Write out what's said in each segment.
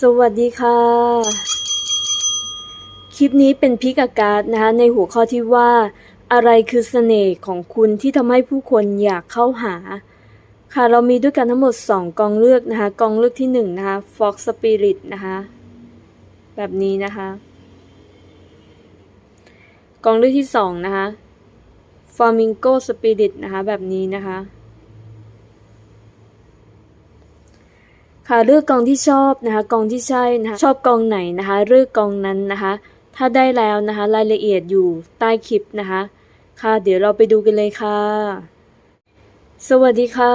สวัสดีค่ะ คลิปนี้เป็นพิกอากาศนะคะ ในหัวข้อที่ว่า อะไรคือเสน่ห์ของคุณที่ทำให้ผู้คนอยากเข้าหา ค่ะเรามีด้วยกันทั้งหมด 2 กองเลือกนะคะ กองเลือกที่ 1 นะคะ Fox Spirit นะคะ แบบนี้นะคะ กองเลือกที่ 2 นะคะ Flamingo Spirit นะคะ แบบนี้นะคะ ค่ะเลือกกองที่ชอบนะคะกองที่ใช่นะคะชอบกองไหนนะคะเลือกกองนั้นนะคะ ถ้าได้แล้วนะคะรายละเอียดอยู่ใต้คลิปนะคะ ค่ะเดี๋ยวเราไปดูกันเลยค่ะ สวัสดีค่ะ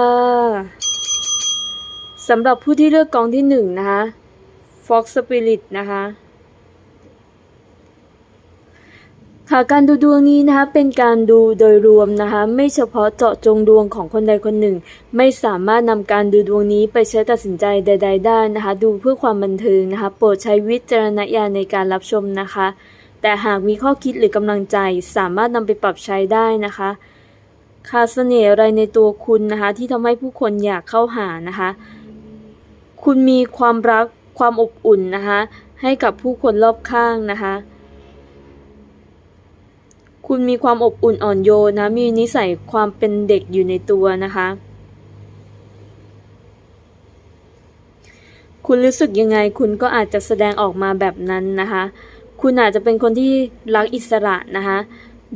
สำหรับผู้ที่เลือกกองที่หนึ่งนะคะ Fox Spirit นะคะ ค่ะการดูดวงนี้นะคะเป็นการดูโดยรวมนะคะไม่เฉพาะเจาะจงดวงของคนใดคนหนึ่ง ไม่สามารถนำการดูดวงนี้ไปใช้ตัดสินใจใด ๆ ได้นะคะดูเพื่อความบันเทิงนะคะโปรดใช้วิจารณญาณในการรับชมนะคะ แต่หากมีข้อคิดหรือกำลังใจสามารถนำไปปรับใช้ได้นะคะค่ะเสน่ห์อะไรในตัวคุณนะคะ ที่ทำให้ผู้คนอยากเข้าหานะคะ คุณมีความรักความอบอุ่นนะคะ ให้กับผู้คนรอบข้างนะคะ คุณมีความอบอุ่นอ่อนโยนนะ มีนิสัยความเป็นเด็กอยู่ในตัวนะคะ คุณรู้สึกยังไงคุณก็อาจจะแสดงออกมาแบบนั้นนะคะ คุณอาจจะเป็นคนที่รักอิสระนะคะ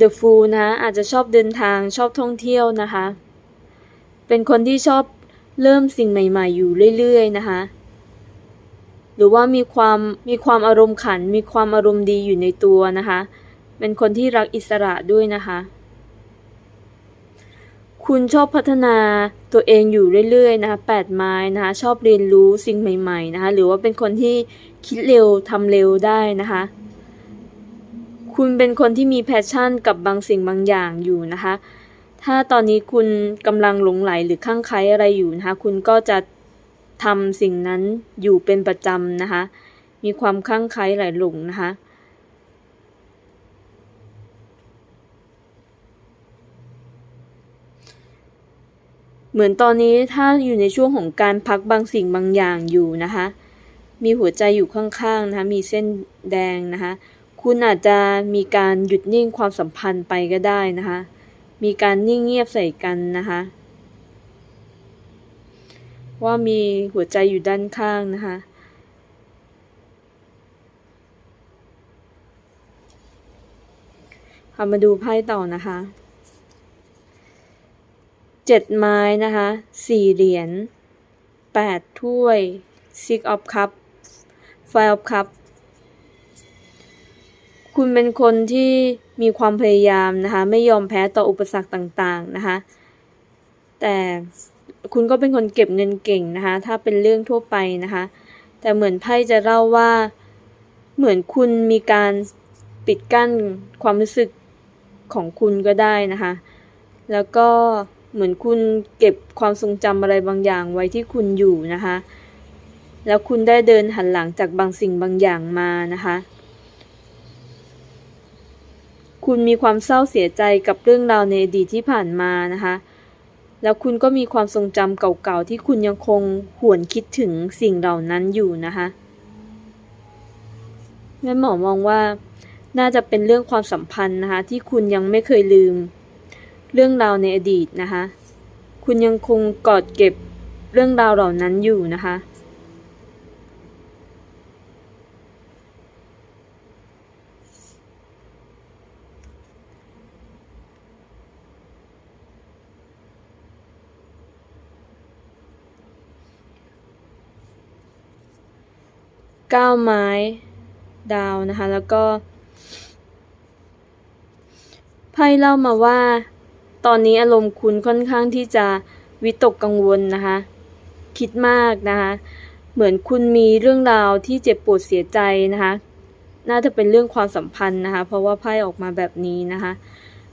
The Fool นะคะอาจจะชอบเดินทางชอบท่องเที่ยวนะคะ เป็นคนที่ชอบเริ่มสิ่งใหม่ ๆ อยู่เรื่อยๆนะคะ หรือว่ามีความมีความอารมณ์ขัน มีความอารมณ์ดีอยู่ในตัวนะคะ เป็นคนที่รักอิสระด้วยนะคะ คุณชอบพัฒนาตัวเองอยู่เรื่อยๆนะคะแปดไม้นะคะ ชอบเรียนรู้สิ่งใหม่ ๆ นะคะ หรือว่าเป็นคนที่คิดเร็วทำเร็วได้นะคะ คุณเป็นคนที่มีแพชชั่นกับบางสิ่งบางอย่างอยู่นะคะ ถ้าตอนนี้คุณกำลังหลงไหลหรือข้างใคล้อะไรอยู่นะคะ คุณก็จะทำสิ่งนั้นอยู่เป็นประจำนะคะ มีความข้างใคล้ไหลหลงนะคะ เหมือนตอนนี้ถ้าอยู่ในช่วงของการพักบางสิ่งบางอย่างอยู่นะคะ มีหัวใจอยู่ข้างๆนะคะ มีเส้นแดงนะคะ คุณอาจจะมีการหยุดนิ่งความสัมพันธ์ไปก็ได้นะคะ มีการนิ่งเงียบใส่กันนะคะ ว่ามีหัวใจอยู่ด้านข้างนะคะค่ะมาดูไพ่ต่อนะคะ เจ็ดไม้นะคะสี่เหรียญแปดถ้วย six of cup five of cup คุณเป็นคนที่มีความพยายามนะคะ ไม่ยอมแพ้ต่ออุปสรรคต่างๆนะคะ แต่คุณก็เป็นคนเก็บเงินเก่งนะคะ ถ้าเป็นเรื่องทั่วไปนะคะ แต่เหมือนไพ่จะเล่าว่า เหมือนคุณมีการปิดกั้นความรู้สึกของคุณก็ได้นะคะ แล้วก็ เหมือนคุณเก็บความทรงจำอะไรบางอย่างไว้ที่คุณอยู่นะคะ แล้วคุณได้เดินหันหลังจากบางสิ่งบางอย่างมานะคะ คุณมีความเศร้าเสียใจกับเรื่องราวในอดีตที่ผ่านมานะคะ แล้วคุณก็มีความทรงจำเก่าๆที่คุณยังคงหวนคิดถึงสิ่งเหล่านั้นอยู่นะคะแม่หมอมองว่าน่าจะเป็นเรื่องความสัมพันธ์นะคะที่คุณยังไม่เคยลืม เรื่องราวในอดีตนะคะ คุณยังคงกอดเก็บเรื่องราวเหล่านั้นอยู่นะคะ ก้าไม้ดาวนะคะ แล้วก็ไพ่เล่ามาว่า ตอนนี้อารมณ์คุณค่อนข้างที่จะวิตกกังวลนะคะ คิดมากนะคะ เหมือนคุณมีเรื่องราวที่เจ็บปวดเสียใจนะคะ น่าจะเป็นเรื่องความสัมพันธ์นะคะ เพราะว่าไพ่ออกมาแบบนี้นะคะ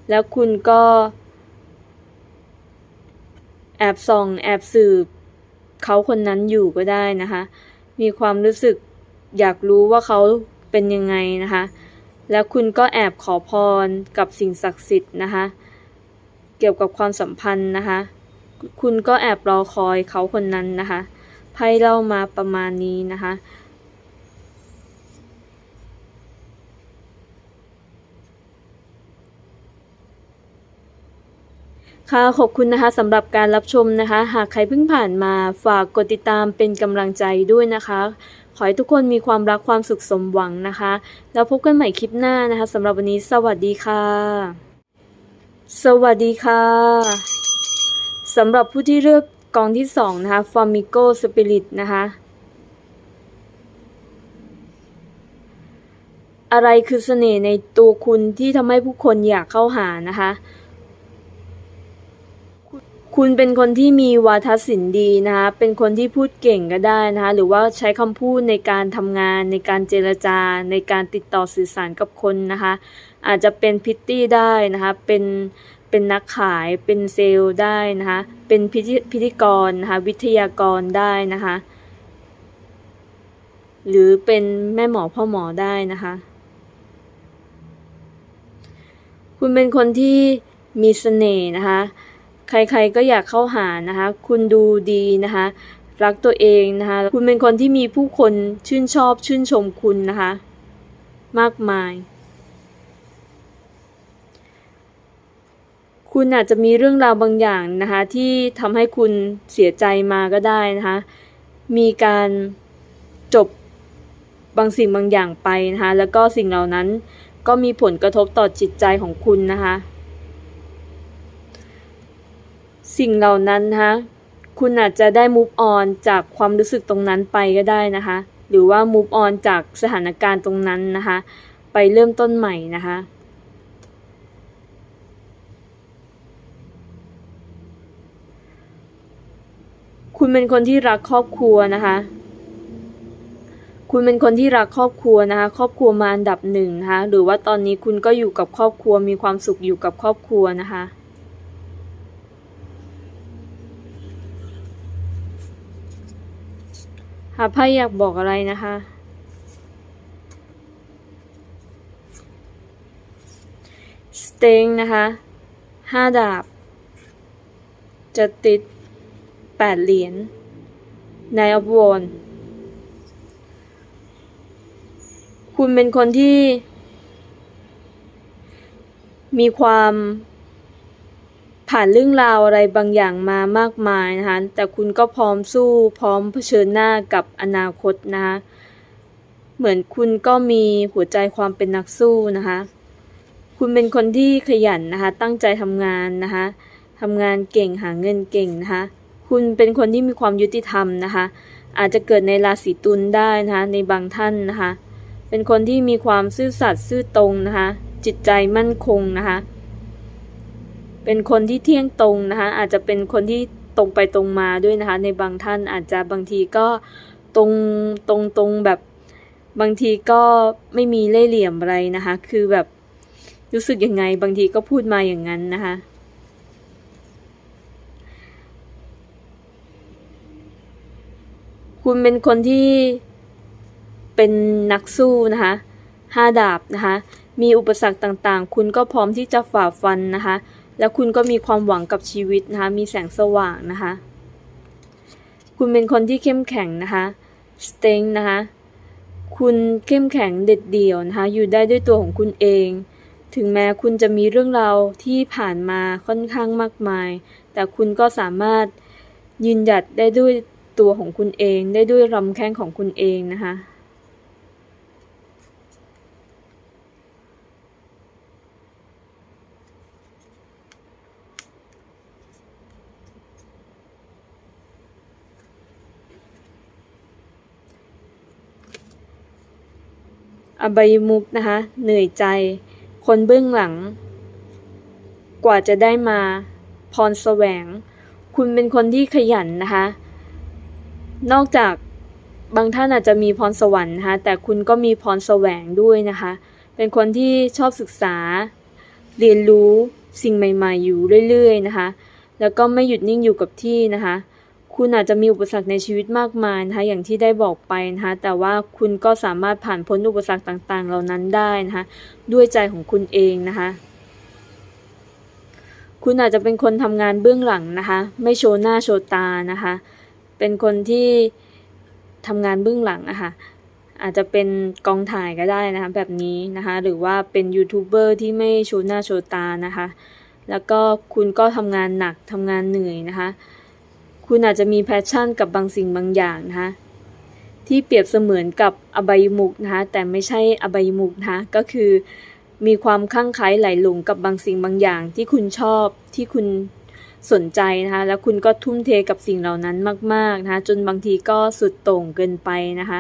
แล้วคุณก็ แอบส่อง แอบสืบเขาคนนั้นอยู่ก็ได้นะคะ มีความรู้สึกอยากรู้ว่าเขาเป็นยังไงนะคะ แล้วคุณก็แอบขอพรกับสิ่งศักดิ์สิทธิ์นะคะ เกี่ยวกับความสัมพันธ์นะคะ คุณก็แอบรอคอยเขาคนนั้นนะคะไพ่เล่ามาประมาณนี้นะคะค่ะขอบคุณนะคะสำหรับการรับชมนะคะ หากใครเพิ่งผ่านมาฝากกดติดตามเป็นกำลังใจด้วยนะคะ ขอให้ทุกคนมีความรักความสุขสมหวังนะคะ แล้วพบกันใหม่คลิปหน้านะคะสำหรับวันนี้สวัสดีค่ะ สวัสดีค่ะสำหรับผู้ที่เลือกกองที่สองนะคะ Flamingo Spirit นะคะอะไรคือเสน่ห์ในตัวคุณที่ทำให้ผู้คนอยากเข้าหานะคะ คุณเป็นคนที่มีวาทศิลป์ดีนะคะ เป็นคนที่พูดเก่งก็ได้นะคะ หรือว่าใช้คำพูดในการทำงาน ในการเจรจา ในการติดต่อสื่อสารกับคนนะคะ อาจจะเป็นพิตตี้ได้นะคะเป็นเป็นนักขายเป็นเซลล์ได้นะคะเป็นพิธีพิธีกรนะคะวิทยากรได้นะคะหรือเป็นแม่หมอพ่อหมอได้นะคะ คุณเป็นคนที่มีเสน่ห์นะคะ ใครๆก็อยากเข้าหานะคะ คุณดูดีนะคะ รักตัวเองนะคะ คุณเป็นคนที่มีผู้คนชื่นชอบชื่นชมคุณนะคะ มากมาย คุณอาจจะมีเรื่องราวบางอย่างนะคะที่ทำให้คุณเสียใจมาก็ได้นะคะมีการจบบางสิ่งบางอย่างไปนะคะแล้วก็สิ่งเหล่านั้นก็มีผลกระทบต่อจิตใจของคุณนะคะสิ่งเหล่านั้นนะคะคุณอาจจะได้ move on จากความรู้สึกตรงนั้นไปก็ได้นะคะหรือว่า move on จากสถานการณ์ตรงนั้นนะคะไปเริ่มต้นใหม่นะคะ คุณเป็นคนที่รักครอบครัวนะคะ คุณเป็นคนที่รักครอบครัวนะคะ ครอบครัวมาอันดับหนึ่งนะคะ หรือว่าตอนนี้คุณก็อยู่กับครอบครัวมีความสุขอยู่กับครอบครัวนะคะหาไพ่อยากบอกอะไรนะคะสเต็งนะคะห้าดาบ จะติด แปดเหรียญนายอบวอนคุณเป็นคนที่ มีความผ่านเรื่องราวอะไรบางอย่างมามากมายนะคะ แต่คุณก็พร้อมสู้พร้อมเผชิญหน้ากับอนาคตนะคะเหมือนคุณก็มีหัวใจความเป็นนักสู้นะคะ คุณเป็นคนที่ขยันนะคะ ตั้งใจทำงานนะคะทำงานเก่งหาเงินเก่งนะคะ คุณเป็นคนที่มีความยุติธรรมนะคะ อาจจะเกิดในราศีตุลได้นะคะในบางท่านนะคะ เป็นคนที่มีความซื่อสัตย์ซื่อตรงนะคะ จิตใจมั่นคงนะคะ เป็นคนที่เที่ยงตรงนะคะ อาจจะเป็นคนที่ตรงไปตรงมาด้วยนะคะ ในบางท่านอาจจะบางทีก็ตรงตรงตรงแบบบางทีก็ไม่มีเล่ห์เหลี่ยมอะไรนะคะ คือแบบรู้สึกยังไงบางทีก็พูดมาอย่างนั้นนะคะ คุณเป็นคนที่เป็นนักสู้นะคะห้าดาบนะคะมีอุปสรรคต่างๆ คุณก็พร้อมที่จะฝ่าฟันนะคะแล้วคุณก็มีความหวังกับชีวิตนะคะมีแสงสว่างนะคะคุณเป็นคนที่เข้มแข็งนะคะสเต็งนะคะคุณเข้มแข็งเด็ดเดี่ยวนะคะอยู่ได้ด้วยตัวของคุณเอง ถึงแม้คุณจะมีเรื่องราวที่ผ่านมาค่อนข้างมากมาย แต่คุณก็สามารถยืนหยัดได้ด้วย ตัวของคุณเองได้ด้วยลำแข้งของคุณเองนะคะอบายมุกนะคะ เหนื่อยใจ คนเบื้องหลัง กว่าจะได้มา พรแสวง คุณเป็นคนที่ขยันนะคะ นอกจากบางท่านอาจจะมีพรสวรรค์นะคะแต่คุณก็มีพรแสวงด้วยนะคะ เป็นคนที่ชอบศึกษา เรียนรู้สิ่งใหม่ ๆ อยู่เรื่อยๆนะคะ แล้วก็ไม่หยุดนิ่งอยู่กับที่นะคะ คุณอาจจะมีอุปสรรคในชีวิตมากมายนะคะ อย่างที่ได้บอกไปนะคะ แต่ว่าคุณก็สามารถผ่านพ้นอุปสรรคต่างๆ เหล่านั้นได้นะคะ ด้วยใจของคุณเองนะคะ คุณอาจจะเป็นคนทำงานเบื้องหลังนะคะ ไม่โชว์หน้าโชว์ตานะคะ เป็นคนที่ทำงานเบื้องหลังอะคะ่ะอาจจะเป็นกองถ่ายก็ได้นะคะแบบนี้นะคะหรือว่าเป็นยูทูบเบอร์ที่ไม่โชว์หน้าโชว์ตานะคะแล้วก็คุณก็ทำงานหนักทำงานเหนื่อยนะคะคุณอาจจะมีแพชชั่นกับบางสิ่งบางอย่างนะคะที่เปรียบเสมือนกับอบายมุกนะคะแต่ไม่ใช่อบายมุกนะคะก็คือมีความคลั่งไคล้ไหลหลงกับบางสิ่งบางอย่างที่คุณชอบที่คุณ สนใจนะคะแล้วคุณก็ทุ่มเทกับสิ่งเหล่านั้นมากๆนะคะจนบางทีก็สุดโต่งเกินไปนะคะ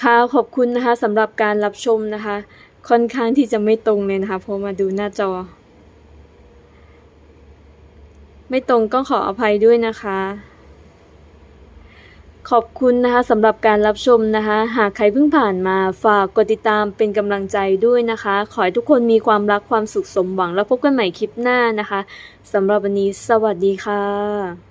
ค่ะขอบคุณนะคะสำหรับการรับชมนะคะ ค่อนข้างที่จะไม่ตรงเลยนะคะเพอมาดูหน้าจอ ไม่ตรงก็ขออภัยด้วยนะคะ ขอบคุณนะคะสำหรับการรับชมนะคะ หากใครเพิ่งผ่านมาฝากกดติดตามเป็นกำลังใจด้วยนะคะ ขอให้ทุกคนมีความรักความสุขสมหวังแล้วพบกันใหม่คลิปหน้านะคะสำหรับวันนี้สวัสดีค่ะ